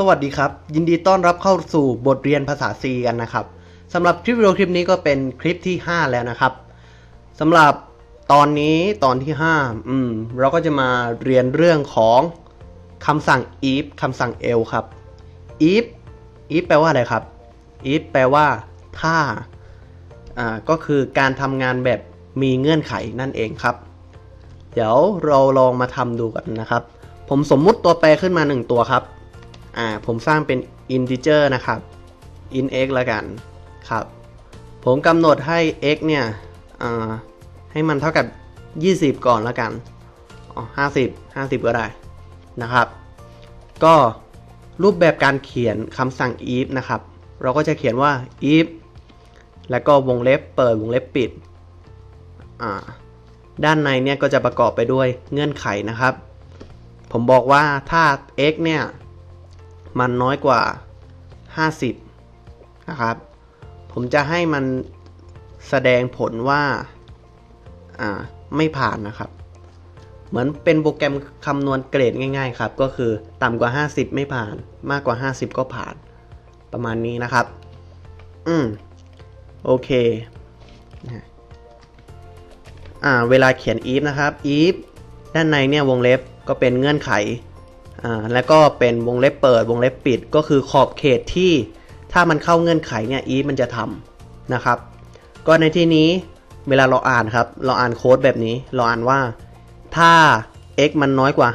สวัสดีครับ ยินดีต้อนรับเข้าสู่บทเรียนภาษา C กันนะครับสำหรับคลิปวิดีโอคลิปนี้ก็เป็นคลิปที่ 5 แล้วนะครับสำหรับตอนนี้ตอนที่ 5 อืม เราก็จะมาเรียนเรื่องของคำสั่ง if คำสั่ง else ครับ if if แปลว่าอะไรครับ if แปลว่าถ้าอ่า ก็คือการทำงานแบบมีเงื่อนไขนั่นเองครับ เดี๋ยวเราลองมาทำดูกันนะครับ ผมสมมุติตัวแปรขึ้นมา 1 ตัวครับ อ่าผมสร้างเป็น integer นะครับ int x แล้วกันครับ ผมกำหนดให้ x เนี่ยอ่าให้มันเท่ากับ 20 ก่อนแล้วกันอ๋อ50 50 ก็ได้นะครับ ก็รูปแบบการเขียนคำสั่ง if นะครับ เราก็จะเขียนว่า if แล้วก็วงเล็บเปิดวงเล็บปิด ด้านในเนี่ยก็จะประกอบไปด้วยเงื่อนไขนะครับ ผมบอกว่าถ้า x เนี่ย มันน้อยกว่า 50 นะครับ ผมจะให้มันแสดงผลว่าอ่าไม่ผ่านนะครับ เหมือนเป็นโปรแกรมคำนวณเกรดง่าย ๆ ครับ ก็คือต่ำกว่า 50 ไม่ผ่าน มากกว่า 50 ก็ผ่าน ประมาณนี้นะครับ อืม โอเคอ่าเวลาเขียน if นะครับ if ด้านในเนี่ยวงเล็บก็เป็นเงื่อนไข แล้วก็เป็นวงเล็บเปิดวงเล็บปิดก็คือขอบเขตที่ถ้ามันเข้าเงื่อนไขเนี่ย if มันจะทำนะครับ ก็ในที่นี้เวลาเราอ่านครับ เราอ่านโค้ดแบบนี้ เราอ่านว่า ถ้า x มันน้อยกว่า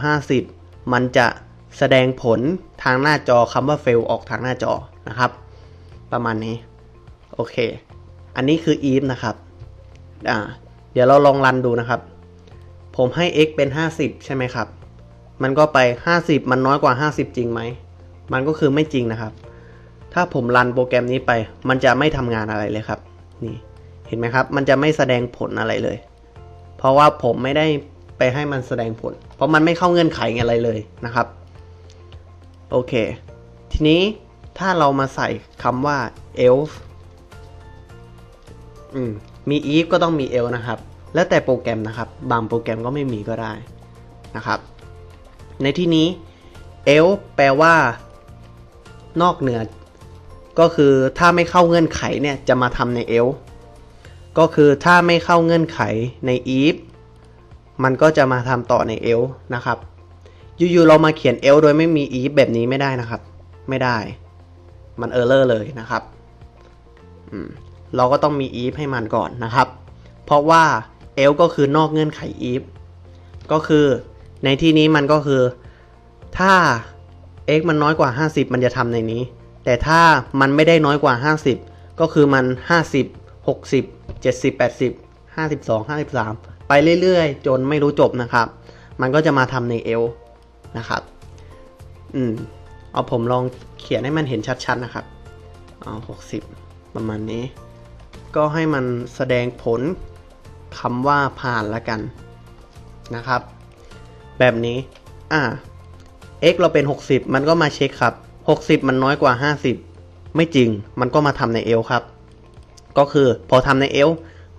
50 มันจะแสดงผลทางหน้าจอคำว่า fail ออกทางหน้าจอนะครับ ประมาณนี้ โอเค อันนี้คือ if นะครับอ่าเดี๋ยวเราลองรันดูนะครับ ผมให้ x เป็น 50 ใช่ไหมครับ มันก็ไป 50 มันน้อยกว่า 50 จริงไหม มันก็คือไม่จริงนะครับ ถ้าผมรันโปรแกรมนี้ไป มันจะไม่ทำงานอะไรเลยครับ นี่ เห็นไหมครับ มันจะไม่แสดงผลอะไรเลย เพราะว่าผมไม่ได้ไปให้มันแสดงผล เพราะมันไม่เข้าเงื่อนไขอะไรเลยนะครับ โอเค ทีนี้ถ้าเรามาใส่คำว่า else อืม มี if ก็ต้องมี else นะครับ แล้วแต่โปรแกรมนะครับ บางโปรแกรมก็ไม่มีก็ได้นะครับ ในที่นี้ else แปลว่า นอกเหนือ ก็คือถ้าไม่เข้าเงื่อนไขเนี่ยจะมาทำใน else ก็คือถ้าไม่เข้าเงื่อนไขใน if มันก็จะมาทำต่อใน else นะครับอยู่ๆเรามาเขียน else โดยไม่มี if แบบนี้ไม่ได้นะครับ ไม่ได้ มัน error เลอร์เลยนะครับเราก็ต้องมี if ให้มันก่อนนะครับ เพราะว่า else ก็คือนอกเงื่อนไข if ก็คือ ในที่นี้มันก็คือถ้า x มันน้อยกว่า 50 มันจะทำในนี้ แต่ถ้ามันไม่ได้น้อยกว่า 50 ก็คือมัน 50 60 70 80 52 53 ไปเรื่อยๆ จนไม่รู้จบนะครับ มันก็จะมาทำใน L นะครับ อืม เอาผมลองเขียนให้มันเห็นชัดๆนะครับ เอา60 ประมาณนี้ ก็ให้มันแสดงผลคำว่าผ่านละกันนะครับ แบบนี้ อ่า x เราเป็น 60 มันก็มาเช็คครับ 60 มันน้อยกว่า 50 ไม่จริง มันก็มาทำใน L ครับ ก็คือพอทำใน L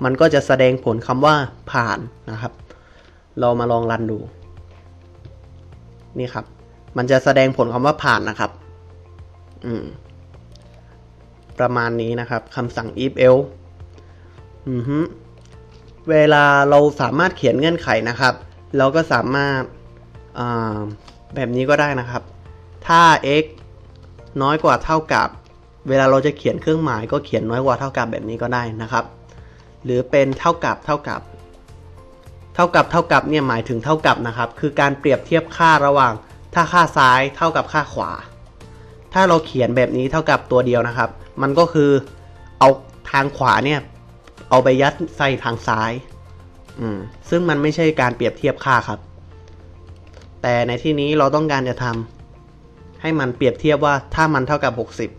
มันก็จะแสดงผลคำว่าผ่านนะครับ เรามาลองรันดู นี่ครับ มันจะแสดงผลคำว่าผ่านนะครับ อืม ประมาณนี้นะครับคำสั่ง if else อือฮึเวลาเราสามารถเขียนเงื่อนไขนะครับ เราก็สามารถแบบนี้ก็ได้นะครับ ถ้า x น้อยกว่าเท่ากับ เวลาเราจะเขียนเครื่องหมายก็เขียนน้อยกว่าเท่ากับแบบนี้ก็ได้นะครับ หรือเป็นเท่ากับเท่ากับ เท่ากับเท่ากับเนี่ยหมายถึงเท่ากับนะครับ คือการเปรียบเทียบค่าระหว่าง ถ้าค่าซ้ายเท่ากับค่าขวา ถ้าเราเขียนแบบนี้เท่ากับตัวเดียวนะครับ มันก็คือเอาทางขวาเนี่ยเอาไปยัดใส่ทางซ้าย อืมซึ่งมันไม่ใช่การเปรียบเทียบค่าครับ แต่ในที่นี้เราต้องการจะทำให้มันเปรียบเทียบว่าถ้ามันเท่ากับ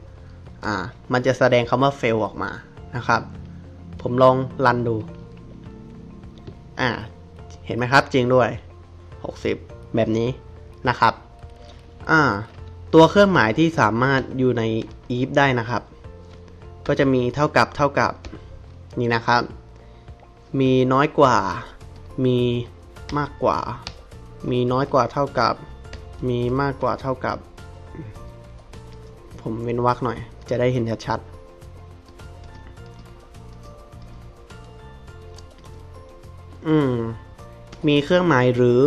60อ่า มันจะแสดงคำว่า fail ออกมานะครับ ผมลองรันดู อ่า เห็นไหมครับจริงด้วย 60 แบบนี้นะครับ อ่า ตัวเครื่องหมายที่สามารถอยู่ใน if ได้นะครับ ก็จะมีเท่ากับเท่ากับนี่นะครับ มีน้อยกว่า มีมากกว่า มีน้อยกว่าเท่ากับ มีมากกว่าเท่ากับ ผมเว้นวรรคหน่อย จะได้เห็นชัดๆอืม มีเครื่องหมายหรือ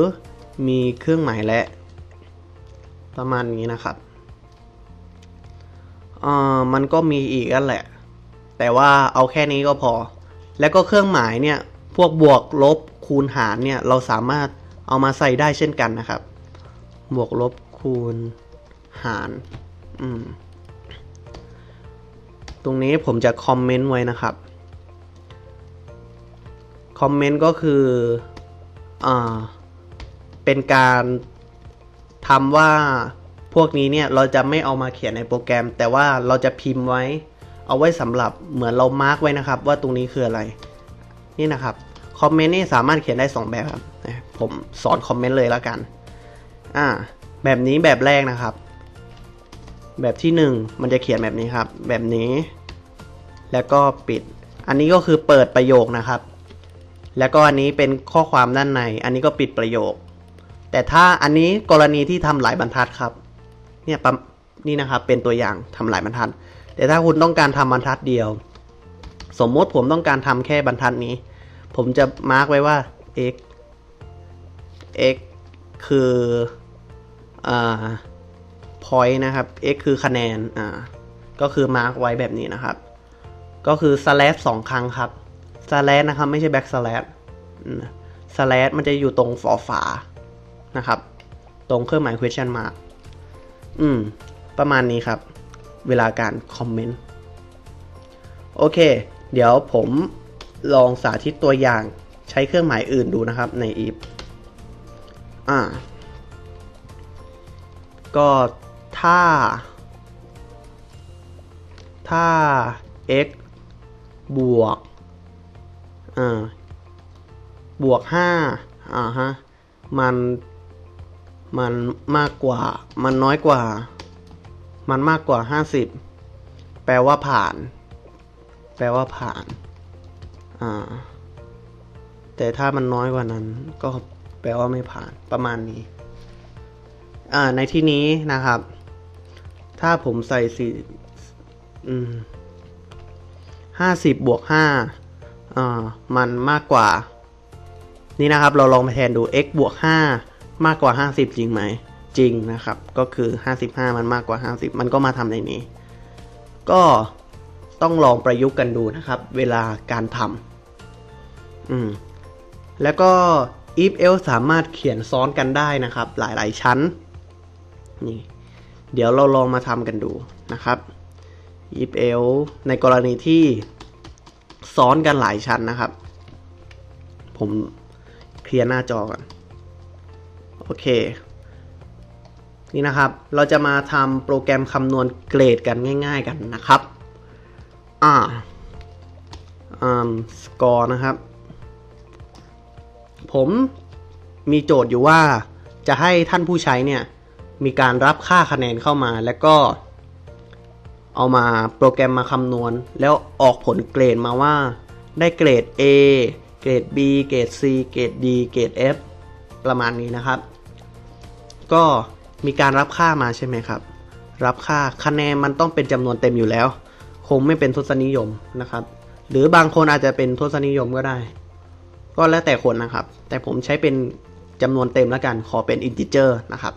มีเครื่องหมายและ ประมาณนี้นะครับเอ่อมันก็มีอีกนั่นแหละ แต่ว่าเอาแค่นี้ก็พอ แล้วก็เครื่องหมายเนี่ยพวกบวกลบคูณหารเนี่ยเราสามารถเอามาใส่ได้เช่นกันนะครับ บวกลบคูณหารอืมตรงนี้ผมจะคอมเมนต์ไว้นะครับคอมเมนต์ก็คืออ่าเป็นการทำว่าพวกนี้เนี่ยเราจะไม่เอามาเขียนในโปรแกรม แต่ว่าเราจะพิมพ์ไว้ เอาไว้สำหรับเหมือนเรามาร์กไว้นะครับ ว่าตรงนี้คืออะไร นี่นะครับคอมเมนต์นี่สามารถเขียนได้ 2 แบบครับผมสอนคอมเมนต์เลยแล้วกันอ่าแบบนี้แบบแรกนะครับ แบบที่ 1 มันจะเขียนแบบนี้ครับ แบบนี้ แล้วก็ปิด อันนี้ก็คือเปิดประโยคนะครับ แล้วก็อันนี้เป็นข้อความด้านใน อันนี้ก็ปิดประโยค แต่ถ้าอันนี้กรณีที่ทำหลายบรรทัดครับ เนี่ยปั๊มนี่นะครับเป็นตัวอย่างทำหลายบรรทัด แต่ถ้าคุณต้องการทำบรรทัดเดียว สมมติผมต้องการทำแค่บรรทัดนี้ ผมจะมาร์กไว้ว่า x x คืออ่า point นะครับ x คือคะแนนอ่าก็คือมาร์กไว้แบบนี้นะครับ ก็คือ slash สองครั้งครับ slash นะครับ ไม่ใช่ back slash slash มันจะอยู่ตรงฝอฝานะครับ ตรงเครื่องหมาย question mark อืม ประมาณนี้ครับ เวลาการคอมเมนต์ โอเค เดี๋ยวผมลองสาธิตตัวอย่างใช้เครื่องหมายอื่นดูนะครับใน if อ่า ก็ถ้า ถ้า x บวก อ่า บวกห้าอ่าฮะ มัน มันมากกว่า มันน้อยกว่า มันมากกว่าห้าสิบแปลว่าผ่าน แปลว่าผ่านอ่าแต่ถ้ามันน้อยกว่านั้นก็แปลว่าไม่ผ่านประมาณนี้อ่าในที่นี้นะครับ ถ้าผมใส่สี่อืมห้าสิบบวกห้าอ่ามันมากกว่า นี่นะครับ เราลองไปแทนดู x บวก5มากกว่า50จริงไหม จริงนะครับ ก็คือ 55 มันมากกว่า 50 มันก็มาทำในนี้ ก็ต้องลองประยุกต์กันดูนะครับ เวลาการทำอืมแล้วก็ if else สามารถเขียนซ้อนกันได้นะครับ หลายๆ ชั้น นี่ เดี๋ยวเราลองมาทำกันดูนะครับ if else ในกรณีที่ซ้อนกันหลายชั้นนะครับ ผมเคลียร์หน้าจอก่อนโอเค นี่นะครับ เราจะมาทำโปรแกรมคำนวณเกรดกันง่าย ๆกันนะครับ อ่าอ่าสกอร์นะครับ ผมมีโจทย์อยู่ว่าจะให้ท่านผู้ใช้เนี่ย มีการรับค่าคะแนนเข้ามาแล้วก็ เอามาโปรแกรมมาคำนวณ แล้วออกผลเกรดมาว่า ได้เกรด A เกรด B เกรด C เกรด D เกรด F ประมาณนี้นะครับ ก็ มีการรับค่ามาใช่ไหมครับ รับค่าคะแนนมันต้องเป็นจำนวนเต็มอยู่แล้ว คงไม่เป็นทศนิยมนะครับ หรือบางคนอาจจะเป็นทศนิยมก็ได้ ก็แล้วแต่คนนะครับ แต่ผมใช้เป็นจำนวนเต็มแล้วกันขอเป็นอินทิเจอร์นะครับ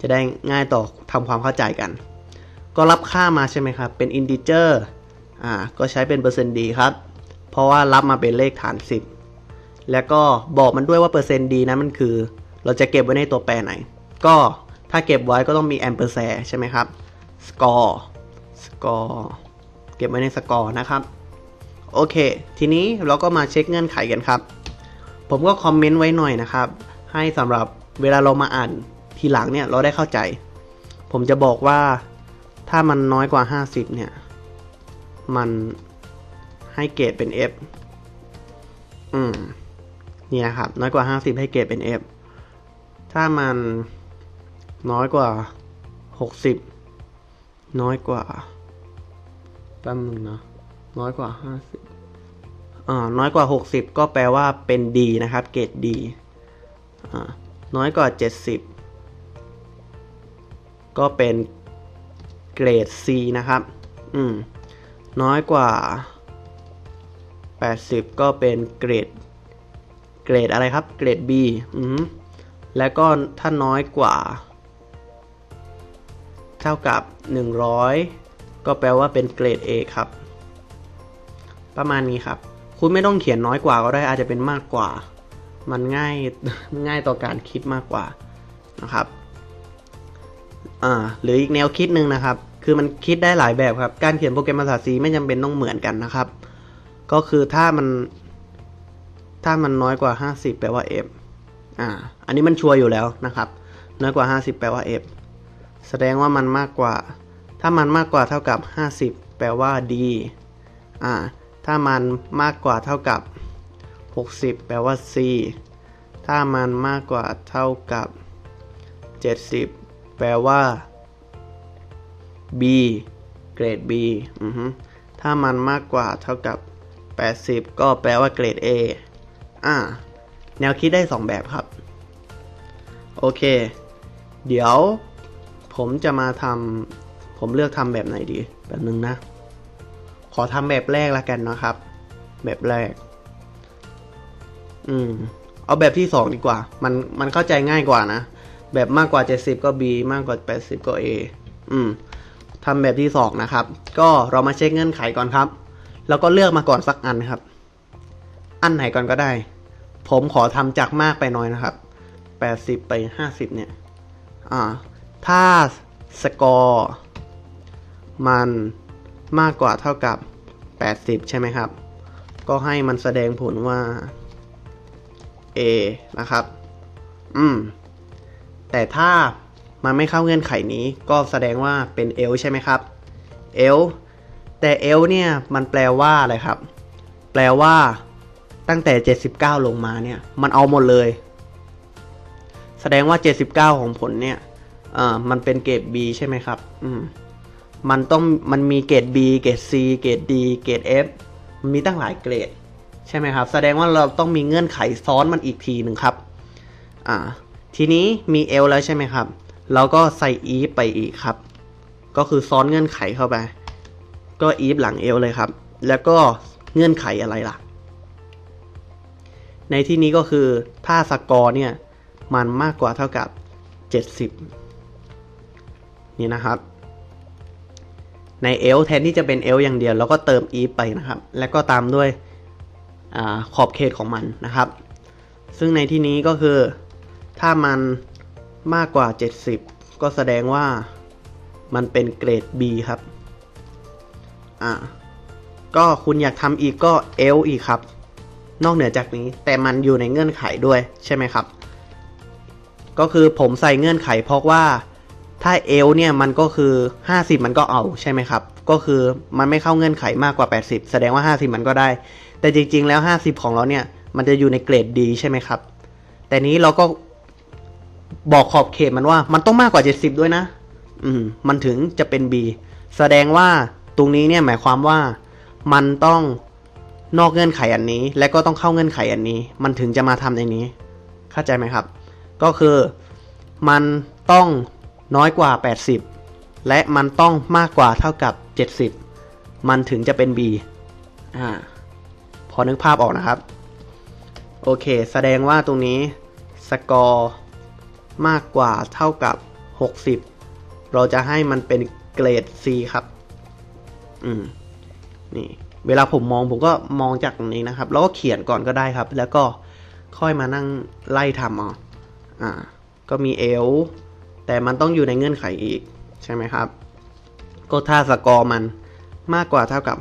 จะได้ง่ายต่อทำความเข้าใจกัน ก็รับค่ามาใช่ไหมครับ เป็นอินทิเจอร์อ่าก็ใช้เป็นเปอร์เซ็นต์ดีครับ เพราะว่ารับมาเป็นเลขฐาน 10 แล้วก็บอกมันด้วยว่าเปอร์เซ็นต์ดีนั้นมันคือ เราจะเก็บไว้ในตัวแปรไหน ก็ ถ้าเก็บไว้ก็ต้องมีแอมเปอร์แซใช่ไหมครับสกอร์สกอร์เก็บไว้ในสกอร์นะครับโอเค ทีนี้เราก็มาเช็คเงื่อนไขกันครับ ผมก็คอมเมนต์ไว้หน่อยนะครับ ให้สำหรับเวลาเรามาอ่านทีหลังเนี่ยเราได้เข้าใจ ผมจะบอกว่าถ้ามันน้อยกว่า 50 เนี่ย มันให้เกรดเป็น F อืมนี่นะครับ น้อยกว่า 50 ให้เกรดเป็น F ถ้ามัน น้อยกว่า 60 น้อยกว่าแป๊บนึงนะ น้อยกว่า 50อ่าน้อยกว่า 60 ก็แปลว่าเป็น D นะครับ เกรด D อ่าน้อยกว่า 70 ก็เป็นเกรด C นะครับ อืม น้อยกว่า 80 ก็เป็นเกรด เกรดอะไรครับ เกรด B อืมแล้วก็ถ้าน้อยกว่า เท่ากับ 100 ก็แปลว่าเป็นเกรด A ครับ ประมาณนี้ครับ คุณไม่ต้องเขียนน้อยกว่าก็ได้อาจจะเป็นมากกว่า มันง่ายง่ายต่อการคิดมากกว่านะครับอ่าหรืออีกแนวคิดหนึ่งนะครับ คือมันคิดได้หลายแบบครับ การเขียนโปรแกรมภาษา C ไม่จำเป็นต้องเหมือนกันนะครับ ก็คือถ้ามัน ถ้ามันน้อยกว่า 50 แปลว่า F อ่า อันนี้มันชัวร์อยู่แล้วนะครับ น้อยกว่า 50 แปลว่า F แสดงว่ามันมากกว่า ถ้ามันมากกว่าเท่ากับ 50 แปลว่า D อ่า ถ้ามันมากกว่าเท่ากับ 60 แปลว่า C ถ้ามันมากกว่าเท่ากับ 70 แปลว่า B เกรด B อือฮึถ้ามันมากกว่าเท่ากับ 80 ก็แปลว่าเกรด A อ่า แนวคิดได้ 2 แบบครับ โอเค เดี๋ยว ผมจะมาทำผมเลือกทำแบบไหนดีแบบนึงนะ ขอทำแบบแรกละกันนะครับ แบบแรก อืม เอาแบบที่สองดีกว่า มันมันเข้าใจง่ายกว่านะ แบบมากกว่า 70 ก็ B มากกว่า 80 ก็ A อืมทำแบบที่สองนะครับ ก็เรามาเช็คเงื่อนไขก่อนครับ แล้วก็เลือกมาก่อนสักอันครับ อันไหนก่อนก็ได้ ผมขอทำจากมากไปน้อยนะครับ 80 ไป 50 เนี่ย อ่า ถ้าสกอร์มันมากกว่าเท่ากับ 80 ใช่ไหมครับ ก็ให้มันแสดงผลว่า A นะครับ อืม แต่ถ้ามันไม่เข้าเงื่อนไขนี้ ก็แสดงว่าเป็น L ใช่ไหมครับ L แต่ L เนี่ยมันแปลว่าอะไรครับ แปลว่า ตั้งแต่ 79 ลงมาเนี่ย มันเอาหมดเลย แสดงว่า 79 ของผลเนี่ย อ่อมันเป็นเกรด B ใช่ไหมครับ อืม มันต้องมันมีเกรด B เกรด C เกรด D เกรด F มันมีตั้งหลายเกรด ใช่ไหมครับ แสดงว่าเราต้องมีเงื่อนไขซ้อนมันอีกทีหนึ่งครับ อ่า ทีนี้มี L แล้วใช่ไหมครับ เราก็ใส่ if ไปอีกครับ ก็คือซ้อนเงื่อนไขเข้าไป ก็ if หลัง L เลยครับ แล้วก็เงื่อนไขอะไรล่ะ ในที่นี้ก็คือถ้าสกอร์เนี่ย มันมากกว่าเท่ากับ 70 นี่นะครับ ใน L แทนที่จะเป็น L อย่างเดียวเราก็เติม if ไปนะครับ แล้วก็ตามด้วยอขอบเขตของมันนะครับ ซึ่งในที่นี้ก็คือถ้ามันมากกว่า 70 ก็แสดงว่ามันเป็นเกรด B ครับ อ่า ก็คุณอยากทำอีกก็ L อีกครับ นอกเหนือจากนี้ แต่มันอยู่ในเงื่อนไขด้วยใช่ไหมครับ ก็คือผมใส่เงื่อนไขเพราะว่า ถ้า L เนี่ยมันก็คือ 50 มันก็เอาใช่ไหมครับ ก็คือมันไม่เข้าเงื่อนไขมากกว่า 80 แสดงว่า 50 มันก็ได้ แต่จริง ๆ แล้ว 50 ของเราเนี่ย มันจะอยู่ในเกรดดีใช่ไหมครับ แต่นี้เราก็บอกขอบเขตมันว่ามันต้องมากกว่า 70 ด้วยนะ อืม มันถึงจะเป็น B แสดงว่าตรงนี้เนี่ยหมายความว่ามันต้องนอกเงื่อนไขอันนี้ และก็ต้องเข้าเงื่อนไขอันนี้ มันถึงจะมาทำในนี้ เข้าใจไหมครับ ก็คือมันต้อง น้อยกว่า 80 และมันต้องมากกว่าเท่ากับ 70 มันถึงจะเป็น B อ่าพอนึกภาพออกนะครับ โอเค แสดงว่าตรงนี้สกอร์มากกว่าเท่ากับ 60 เราจะให้มันเป็นเกรด C ครับ อืม นี่ เวลาผมมองผมก็มองจากตรงนี้นะครับ แล้วก็เขียนก่อนก็ได้ครับ แล้วก็ค่อยมานั่งไล่ทำเอาอ่า ก็มี L แต่มันต้องอยู่ในเงื่อนไขอีก ใช่ไหมครับ ก็ถ้าสกอร์มันมากกว่าเท่ากับ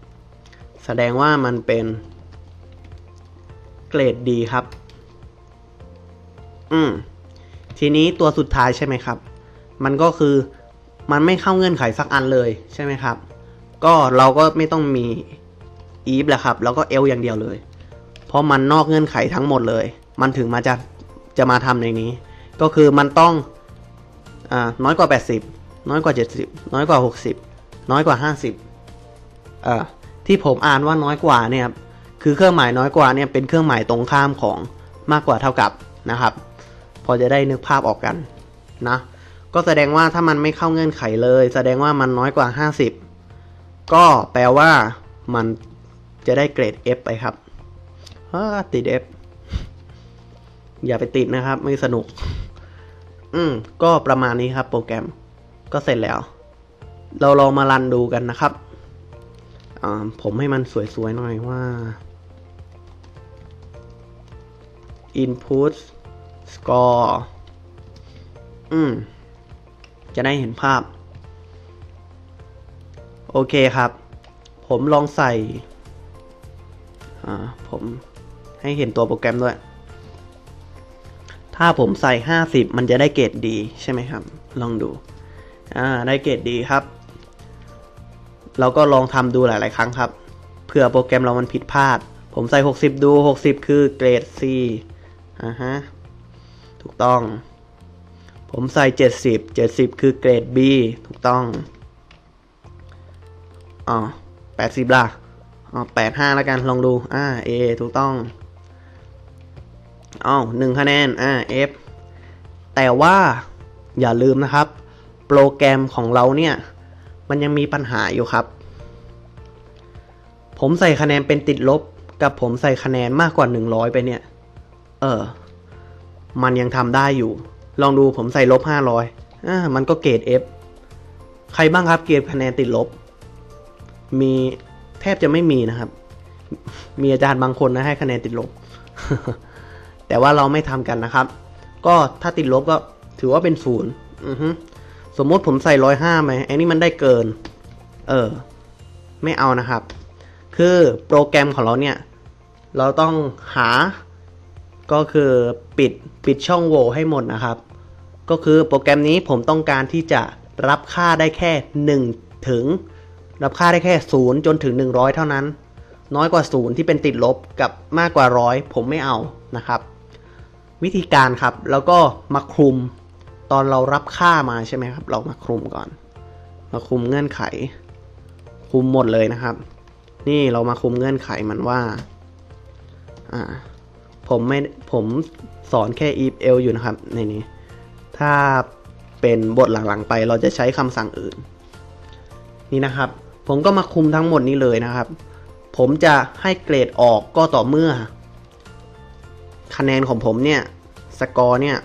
50 แสดงว่ามันเป็นเกรดดีครับ อืม ทีนี้ตัวสุดท้ายใช่ไหมครับ มันก็คือมันไม่เข้าเงื่อนไขสักอันเลยใช่ไหมครับ ก็เราก็ไม่ต้องมี if แหละครับ แล้วก็ l อย่างเดียวเลย เพราะมันนอกเงื่อนไขทั้งหมดเลย มันถึงมาจะจะมาทำในนี้ ก็คือมันต้องอ่าน้อยกว่า 80 น้อยกว่า 70 น้อยกว่า 60 น้อยกว่า 50อ่าที่ผมอ่านว่าน้อยกว่าเนี่ยครับคือเครื่องหมายน้อยกว่าเนี่ยเป็นเครื่องหมายตรงข้ามของมากกว่าเท่ากับนะครับ พอจะได้นึกภาพออกกันนะก็แสดงว่าถ้ามันไม่เข้าเงื่อนไขเลย แสดงว่ามันน้อยกว่า 50 ก็แปลว่ามันจะได้เกรด F ไปครับติด F อย่าไปติดนะครับ ไม่สนุก อืม ก็ประมาณนี้ครับ โปรแกรมก็เสร็จแล้ว เราลองมารันดูกันนะครับผมให้มันสวยๆหน่อยว่า input score อืม จะได้เห็นภาพ โอเคครับ ผมลองใส่อ่าผมให้เห็นตัวโปรแกรมด้วย ถ้าผมใส่ 50 มันจะได้เกรดดีใช่ไหมครับ ลองดู อ่า ได้เกรดดีครับ เราก็ลองทำดูหลาย ๆ ครั้งครับ เผื่อโปรแกรมเรามันผิดพลาด ผมใส่ 60 ดู 60 คือเกรด C อ่าฮะ ถูกต้อง ผมใส่ 70 70 คือเกรด B ถูกต้อง อ๋อ80ล่ะอ๋อ85แล้วกัน ลองดู อ่า A ถูกต้อง อ้าวหนึ่งคะแนน อ่า F แต่ว่าอย่าลืมนะครับ โปรแกรมของเราเนี่ย มันยังมีปัญหาอยู่ครับ ผมใส่คะแนนเป็นติดลบ กับผมใส่คะแนนมากกว่า 100 ไปเนี่ย เออ มันยังทำได้อยู่ ลองดูผมใส่ลบ 500อ่ามันก็เกรด F ใครบ้างครับเกรดคะแนนติดลบ มีแทบจะไม่มีนะครับ มีอาจารย์บางคนนะให้คะแนนติดลบ แต่ว่าเราไม่ทำกันนะครับ ก็ถ้าติดลบก็ถือว่าเป็นศูนย์อือฮึสมมติผมใส่ร้อยห้าไหมไอ้นี่มันได้เกิน เออ ไม่เอานะครับ คือโปรแกรมของเราเนี่ย เราต้องหา ก็คือปิดปิดช่องโหว่ให้หมดนะครับ ก็คือโปรแกรมนี้ผมต้องการที่จะรับค่าได้แค่1ถึง รับค่าได้แค่0จนถึง 100 เท่านั้น น้อยกว่า 0 ที่เป็นติดลบกับมากกว่าร้อยผมไม่เอานะครับ วิธีการครับ แล้วก็มาคลุมตอนเรารับค่ามาใช่ไหมครับ เรามาคลุมก่อน มาคลุมเงื่อนไข คลุมหมดเลยนะครับ นี่เรามาคลุมเงื่อนไขมันว่า อ่า ผมไม่ ผมสอนแค่ if else อยู่นะครับ ในนี้ ถ้าเป็นบทหลังๆไป เราจะใช้คำสั่งอื่น นี่นะครับ ผมก็มาคุมทั้งหมดนี้เลยนะครับ ผมจะให้เกรดออกก็ต่อเมื่อ คะแนนของผมเนี่ยสกอร์เนี่ย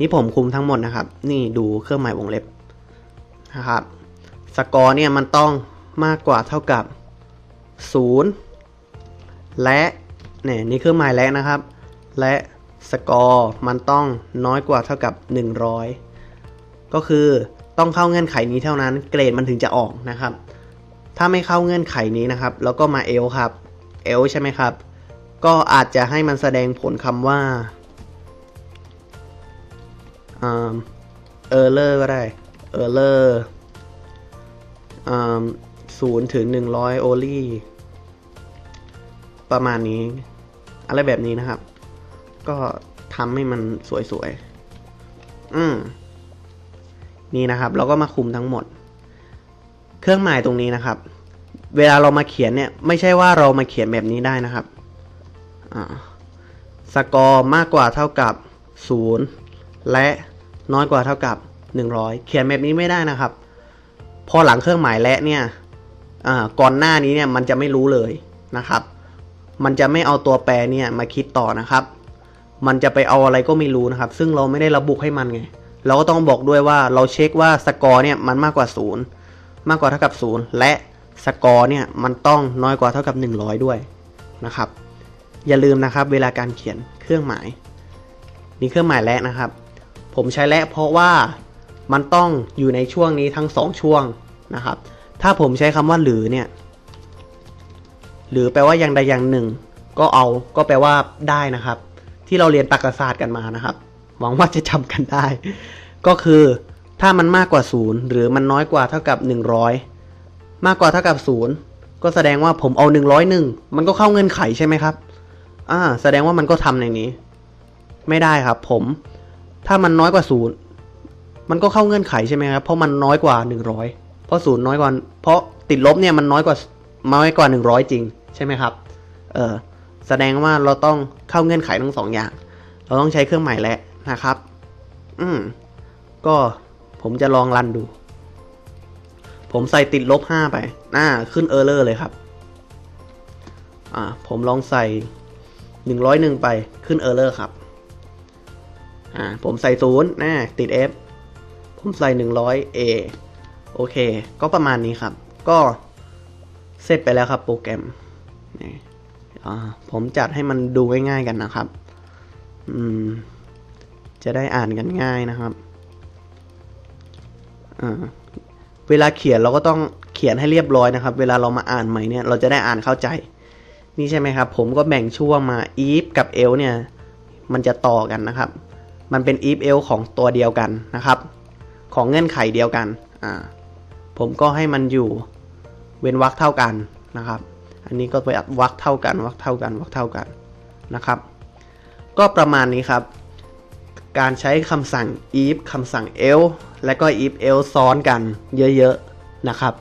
นี่ผมคุมทั้งหมดนะครับ นี่ดูเครื่องหมายวงเล็บนะครับสกอร์เนี่ยมันต้องมากกว่าเท่ากับ 0 และเนี่ยนี่เครื่องหมายและนะครับ และสกอร์มันต้องน้อยกว่าเท่ากับ 100 ก็คือต้องเข้าเงื่อนไขนี้เท่านั้น เกรดมันถึงจะออกนะครับ ถ้าไม่เข้าเงื่อนไขนี้นะครับ แล้วก็มาเอลครับเอลใช่ไหมครับ ก็อาจจะให้มันแสดงผลคำว่าเออร์เลอร์ก็ได้เออร์เลอร์ศูนย์ถึงหนึ่งร้อยโอลี่ประมาณนี้ อะไรแบบนี้นะครับ ก็ทำให้มันสวยๆ อืมนี่นะครับ เราก็มาคุมทั้งหมด เครื่องหมายตรงนี้นะครับ เวลาเรามาเขียนเนี่ย ไม่ใช่ว่าเรามาเขียนแบบนี้ได้นะครับ สกอร์มากกว่าเท่ากับ 0 และน้อยกว่าเท่ากับ 100 เขียนแบบนี้ไม่ได้นะครับ พอหลังเครื่องหมายและเนี่ยก่อนหน้านี้เนี่ยมันจะไม่รู้เลยนะครับ มันจะไม่เอาตัวแปรเนี่ยมาคิดต่อนะครับ มันจะไปเอาอะไรก็ไม่รู้นะครับ ซึ่งเราไม่ได้ระบุให้มันไง เราก็ต้องบอกด้วยว่าเราเช็คว่าสกอร์เนี่ยมันมากกว่า 0 มากกว่าเท่ากับ 0 และสกอร์เนี่ยมันต้องน้อยกว่าเท่ากับ 100 ด้วยนะครับ อย่าลืมนะครับ เวลาการเขียนเครื่องหมาย นี่เครื่องหมายและนะครับ ผมใช้และเพราะว่ามันต้องอยู่ในช่วงนี้ทั้ง 2 ช่วงนะครับ ถ้าผมใช้คำว่าหรือเนี่ย หรือแปลว่าอย่างใดอย่างหนึ่ง ก็เอาก็แปลว่าได้นะครับ ที่เราเรียนตรรกศาสตร์กันมานะครับ หวังว่าจะจำกันได้ ก็คือถ้ามันมากกว่า 0 หรือมันน้อยกว่าเท่ากับ 100 มากกว่าเท่ากับ 0 ก็แสดงว่าผมเอา 101 มันก็เข้าเงื่อนไขใช่ไหมครับ อ่า แสดงว่ามันก็ทำในนี้ ไม่ได้ครับ ผม ถ้ามันน้อยกว่า0มันก็เข้าเงื่อนไขใช่ไหมครับ เพราะมันน้อยกว่า100เพราะ0น้อยกว่า เพราะติดลบเนี่ยมันน้อยกว่าน้อยกว่า100จริง ใช่ไหมครับ เออแสดงว่าเราต้องเข้าเงื่อนไขทั้งสองอย่าง เราต้องใช้เครื่องหมายและนะครับ อืม ก็ผมจะลองรันดู ผมใส่ติดลบห้าไปอ่าขึ้นเออร์เลอร์เลยครับ อ่า ผมลองใส่ หนึ่งร้อยหนึ่งไปขึ้นเออร์เลอร์ครับ อ่า ผมใส่ศูนย์น่ติด F ผมใส่หนึ่งร้อย A โอเค ก็ประมาณนี้ครับ ก็เสร็จไปแล้วครับโปรแกรมนี่อ่าผมจัดให้มันดูง่ายๆกันนะครับ อืม จะได้อ่านกันง่ายนะครับอ่าเวลาเขียนเราก็ต้องเขียนให้เรียบร้อยนะครับ เวลาเรามาอ่านใหม่เนี่ย เราจะได้อ่านเข้าใจ นี่ใช่ไหมครับ ผมก็แบ่งช่วงมา if กับ else เนี่ย มันจะต่อกันนะครับ มันเป็น if else ของตัวเดียวกันนะครับ ของเงื่อนไขเดียวกันอ่าผมก็ให้มันอยู่เว้นวรรคเท่ากันนะครับ อันนี้ก็ไปอัดวรรคเท่ากันวรรคเท่ากันวรรคเท่ากันนะครับ ก็ประมาณนี้ครับ การใช้คำสั่ง if คำสั่ง else และก็ if else ซ้อนกันเยอะๆนะครับ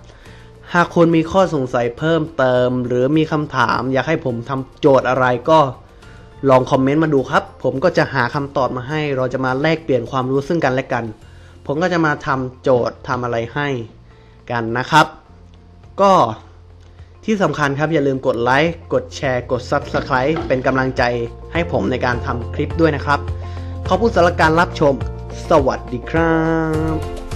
หากคุณมีข้อสงสัยเพิ่มเติม หรือมีคำถามอยากให้ผมทำโจทย์อะไรก็ลองคอมเมนต์มาดูครับ ผมก็จะหาคำตอบมาให้ เราจะมาแลกเปลี่ยนความรู้ซึ่งกันและกัน ผมก็จะมาทำโจทย์ทำอะไรให้กันนะครับ ก็ที่สำคัญครับอย่าลืมกดไลค์ กดแชร์ กด Subscribe เป็นกำลังใจให้ผมในการทำคลิปด้วยนะครับ ขอบคุณสำหรับการรับชม สวัสดีครับ